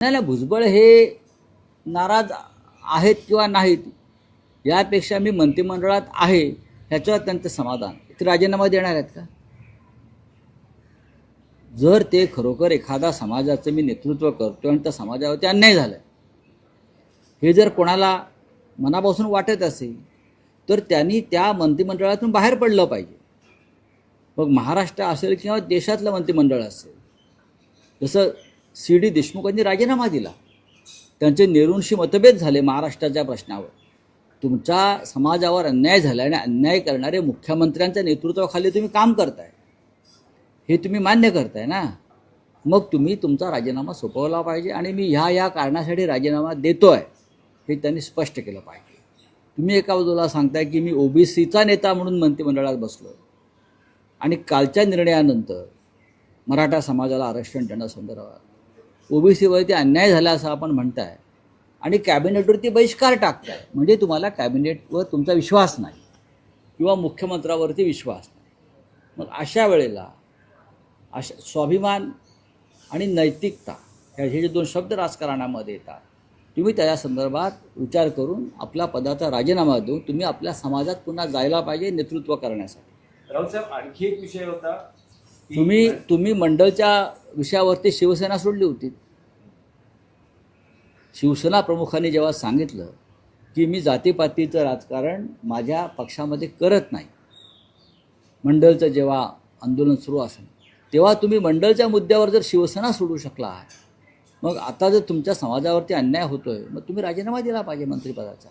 नाही नाही भुजबळ हे नाराज आहेत किंवा नाहीत यापेक्षा मी मंत्रिमंडळात आहे ह्याच्यावर त्यांचं समाधान. ते राजीनामा देणार आहेत का? जर ते खरोखर एखादा समाजाचं मी नेतृत्व करतो आणि त्या समाजावरती अन्याय झाला हे जर कोणाला मनापासून वाटत असेल तर त्यांनी त्या मंत्रिमंडळातून बाहेर पडलं पाहिजे. मग महाराष्ट्र असेल किंवा देशातलं मंत्रिमंडळ असेल जसं सी डी देशमुखांनी राजीनामा दिला. त्यांचे नेहरूंशी मतभेद झाले महाराष्ट्राच्या प्रश्नावर. तुमच्या समाजावर अन्याय झाला आणि अन्याय करणारे मुख्यमंत्र्यांच्या नेतृत्वाखाली तुम्ही काम करताय. हे तुम्ही मान्य करताय ना? मग तुम्ही तुमचा राजीनामा सोपवला पाहिजे आणि मी ह्या ह्या कारणासाठी राजीनामा देतोय हे त्यांनी स्पष्ट केलं पाहिजे. तुम्ही एका बाजूला सांगताय की मी ओबीसीचा नेता म्हणून मंत्रिमंडळात बसलो आणि कालच्या निर्णयानंतर मराठा समाजाला आरक्षण देण्यासंदर्भात ओबीसीवरती अन्याय झाला असं आपण म्हणताय आणि कॅबिनेटवरती बहिष्कार टाकताय म्हणजे तुम्हाला कॅबिनेटवर तुमचा विश्वास नाही किंवा मुख्यमंत्र्यावरती विश्वास नाही. मग अशा वेळेला अशा स्वाभिमान आणि नैतिकता ह्या हे जे दोन शब्द राजकारणामध्ये येतात तुम्ही त्याच्या संदर्भात विचार करून आपल्या पदाचा राजीनामा देऊन तुम्ही आपल्या समाजात पुन्हा जायला पाहिजे नेतृत्व करण्यासाठी. राऊत साहेब आणखी एक विषय होता तुम्ही तुम्ही मंडळच्या विषयावरती शिवसेना सोडली होती. शिवसेना प्रमुखांनी जेव्हा सांगितलं की मी जातीपातीचं राजकारण माझ्या पक्षामध्ये करत नाही मंडळचं जेव्हा आंदोलन सुरू असेल तेव्हा तुम्ही मंडळच्या मुद्द्यावर जर शिवसेना सोडू शकला आहात मग आता जर तुमच्या समाजावरती अन्याय होतोय मग तुम्ही राजीनामा दिला पाहिजे मंत्रिपदाचा.